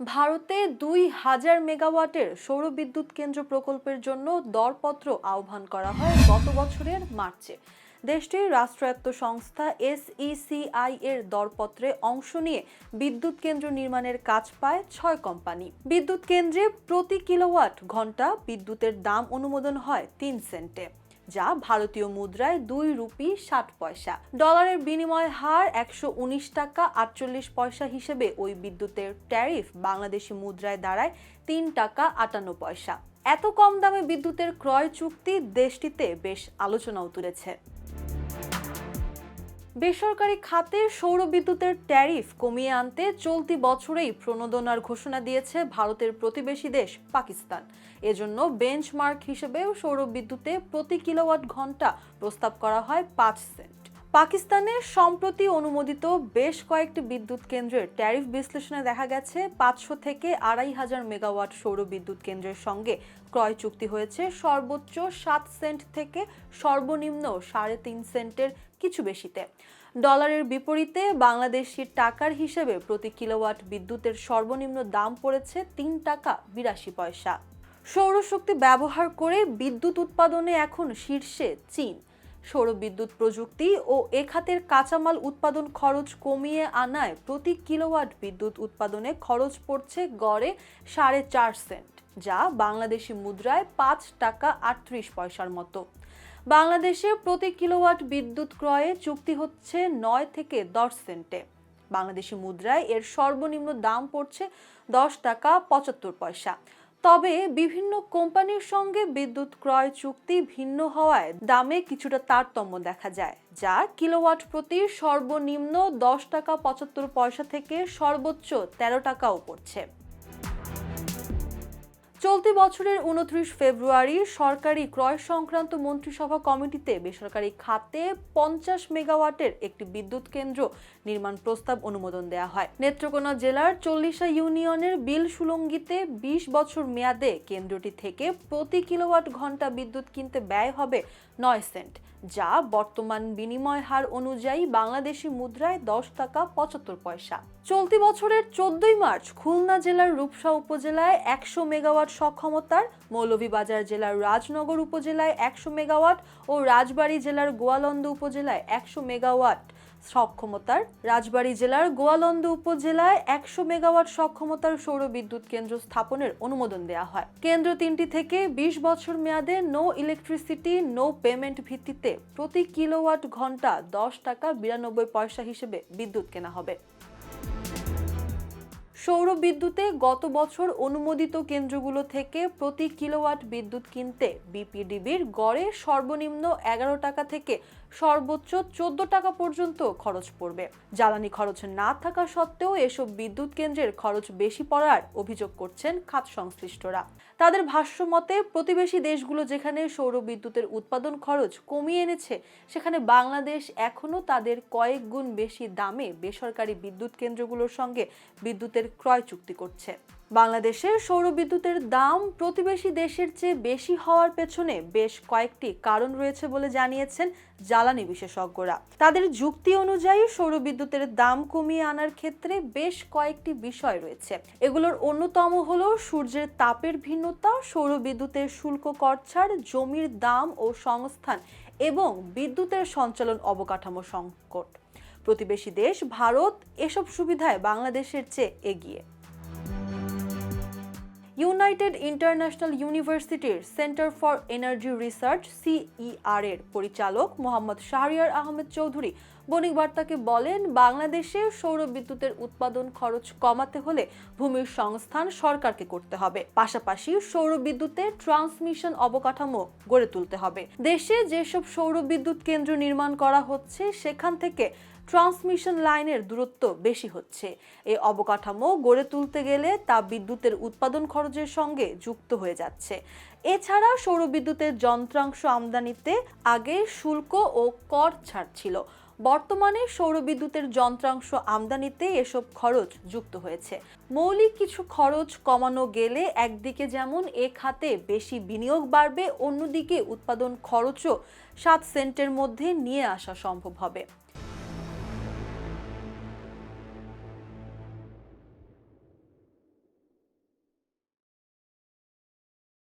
ভারতে দুই হাজার মেগাওয়াটের সৌর বিদ্যুৎ কেন্দ্র প্রকল্পের জন্য দরপত্র আহ্বান করা হয় গত বছরের মার্চে। দেশটির রাষ্ট্রায়ত্ত সংস্থা এসইসিআই এর দরপত্রে অংশ নিয়ে বিদ্যুৎ কেন্দ্র নির্মাণের কাজ পায় ছয় কোম্পানি। বিদ্যুৎ কেন্দ্রে প্রতি কিলোওয়াট ঘণ্টা বিদ্যুতের দাম অনুমোদন হয় তিন সেন্টে। যা ভারতীয় মুদ্রায় দুই রুপি ষাট পয়সা। ডলারের বিনিময় হার একশো উনিশ টাকা আটচল্লিশ পয়সা হিসেবে ওই বিদ্যুতের ট্যারিফ বাংলাদেশি মুদ্রায় দাঁড়ায় তিন টাকা আটান্ন পয়সা। এত কম দামে বিদ্যুতের ক্রয় চুক্তি দেশটিতে বেশ আলোচনাও তুলেছে। বেসরকারি খাতে সৌর বিদ্যুতের ট্যারিফ কমিয়ে আনতে চলতি বছরেই প্রণোদনার ঘোষণা দিয়েছে ভারতের প্রতিবেশী দেশ, পাকিস্তান। এজন্য বেঞ্চমার্ক হিসেবেও সৌর বিদ্যুতে প্রতি কিলোওয়াট ঘণ্টা প্রস্তাব করা হয় পাঁচ সেন্ট। পাকিস্তানে সম্প্রতি অনুমোদিত বেশ কয়েকটি বিদ্যুৎ কেন্দ্রের ট্যারিফ বিশ্লেষণে দেখা গেছে পাঁচশো থেকে আড়াই হাজার মেগাওয়াট সৌর বিদ্যুৎ কেন্দ্রের সঙ্গে ক্রয় চুক্তি হয়েছে। সর্বোচ্চ সাত সেন্ট থেকে সর্বনিম্ন সাড়ে তিন সেন্টের কিছু বেশিতে। ডলারের বিপরীতে বাংলাদেশি টাকার হিসেবে প্রতি কিলোওয়াট বিদ্যুতের সর্বনিম্ন দাম পড়েছে তিন টাকা বিরাশি পয়সা। সৌরশক্তি ব্যবহার করে বিদ্যুৎ উৎপাদনে এখন শীর্ষে চীন। সৌর বিদ্যুৎ প্রযুক্তি ও এ খাতের কাঁচামাল উৎপাদন খরচ কমিয়ে আনায় প্রতি কিলোওয়াট বিদ্যুৎ উৎপাদনে খরচ পড়ছে গড়ে সাড়ে চার সেন্ট, যা বাংলাদেশি মুদ্রায় পাঁচ টাকা আটত্রিশ পয়সার মতো। বাংলাদেশে প্রতি কিলোওয়াট বিদ্যুৎ ক্রয়ে চুক্তি হচ্ছে নয় থেকে দশ সেন্টে। বাংলাদেশি মুদ্রায় এর সর্বনিম্ন দাম পড়ছে দশ টাকা পঁচাত্তর পয়সা। তবে বিভিন্ন কোম্পানির সঙ্গে বিদ্যুৎ ক্রয় চুক্তি ভিন্ন হওয়ায় দামে কিছুটা তারতম্য দেখা যায়, যা কিলোওয়াট প্রতি সর্বনিম্ন দশ টাকা পঁচাত্তর পয়সা থেকে সর্বোচ্চ তেরো টাকাও পড়ছে। চলতি বছরের উনত্রিশ ফেব্রুয়ারি সরকারি ক্রয় সংক্রান্ত মন্ত্রিসভা কমিটিতে বেসরকারি খাতে পঞ্চাশ মেগাওয়াটের একটি বিদ্যুৎ কেন্দ্র নির্মাণ প্রস্তাব অনুমোদন দেয়া হয়। নেত্রকোনা জেলার চল্লিশা ইউনিয়নের বিল সুলঙ্গিতে বিশ বছর মেয়াদে কেন্দ্রটি থেকে প্রতি কিলোওয়াট ঘণ্টা বিদ্যুৎ কিনতে ব্যয় হবে নয় সেন্ট, যা বর্তমান বিনিময় হার অনুযায়ী বাংলাদেশি মুদ্রায় দশ টাকা পঁচাত্তর পয়সা। চলতি বছরের চোদ্দই মার্চ খুলনা জেলার রূপসা উপজেলায় একশো মেগাওয়াট সক্ষমতার, মৌলভীবাজার জেলার রাজনগর উপজেলায় একশো মেগাওয়াট ও রাজবাড়ী জেলার গোয়ালন্দ উপজেলায় একশো মেগাওয়াট সক্ষমতার রাজবাড়ী জেলার গোয়ালন্দ উপজেলায় একশো মেগাওয়াট সক্ষমতার সৌর বিদ্যুৎ কেন্দ্র স্থাপনের অনুমোদন দেওয়া হয়। কেন্দ্র তিনটি থেকে বিশ বছর মেয়াদে নো ইলেকট্রিসিটি, নো পেমেন্ট ভিত্তিতে প্রতি কিলোওয়াট ঘণ্টা দশ টাকা বিরানব্বই পয়সা হিসেবে বিদ্যুৎ কেনা হবে। সৌর বিদ্যুতে গত বছর অনুমোদিত কেন্দ্রগুলো থেকে প্রতি কিলোওয়াট বিদ্যুৎ কিনতে বিপিডিবির গড়ে সর্বনিম্ন এগারো টাকা থেকে সর্বোচ্চ চোদ্দ টাকা পর্যন্ত খরচ পড়বে। জ্বালানি খরচ না থাকা সত্ত্বেও এসব বিদ্যুৎ কেন্দ্রের খরচ বেশি পড়ার অভিযোগ করছেন খাত সংশ্লিষ্টরা। তাদের ভাষ্য মতে, প্রতিবেশী দেশগুলো যেখানে সৌর বিদ্যুতের উৎপাদন খরচ কমিয়ে এনেছে, সেখানে বাংলাদেশ এখনও তাদের কয়েক গুণ বেশি দামে বেসরকারি বিদ্যুৎ কেন্দ্রগুলোর সঙ্গে বিদ্যুতের ক্রয় চুক্তি করছে। বাংলাদেশের সৌর বিদ্যুতের দাম প্রতিবেশী দেশের চেয়ে বেশি হওয়ার পেছনে বেশ কয়েকটি কারণ রয়েছে বলে জানিয়েছেন জ্বালানি বিশেষজ্ঞরা। তাদের যুক্তি অনুযায়ী সৌর বিদ্যুতের দাম কমিয়ে আনার ক্ষেত্রে বেশ কয়েকটি বিষয় রয়েছে। এগুলোর অন্যতম হল সূর্যের তাপের ভিন্নতা সৌর বিদ্যুতের শুল্ক কর ছাড়, জমির দাম ও সংস্থান এবং বিদ্যুতের সঞ্চালন অবকাঠামো সংকট। প্রতিবেশী দেশ, ভারত, এসব সুবিধায় বাংলাদেশের চেয়ে এগিয়ে। ইউনাইটেড ইন্টারন্যাশনাল ইউনিভার্সিটির Centre for Energy Research, CER এর পরিচালক মোহাম্মদ শাহরিয়ার আহমেদ চৌধুরী বণিক বার্তাকে বলেন, বাংলাদেশে সৌর বিদ্যুতের উৎপাদন খরচ কমাতে হলে ভূমির সংস্থান সরকারকে করতে হবে। পাশাপাশি সৌর বিদ্যুতের ট্রান্সমিশন অবকাঠামো গড়ে তুলতে হবে। দেশে যেসব সৌর বিদ্যুৎ কেন্দ্র নির্মাণ করা হচ্ছে, সেখান থেকে ট্রান্সমিশন লাইনের দূরত্ব বেশি হচ্ছে। এই অবকাঠামো গড়ে তুলতে গেলে তা বিদ্যুতের উৎপাদন খরচের সঙ্গে যুক্ত হয়ে যাচ্ছে। এছাড়া সৌরবিদ্যুতের যন্ত্রাংশ আমদানিতে আগে শুল্ক ও কর ছাড় ছিল। বর্তমানে সৌরবিদ্যুতের যন্ত্রাংশ আমদানিতে এসব খরচ যুক্ত হয়েছে। মৌলিক কিছু খরচ কমানো গেলে একদিকে যেমন এ খাতে বেশি বিনিয়োগ বাড়বে, অন্যদিকে উৎপাদন খরচও সাত সেন্টের মধ্যে নিয়ে আসা সম্ভব হবে।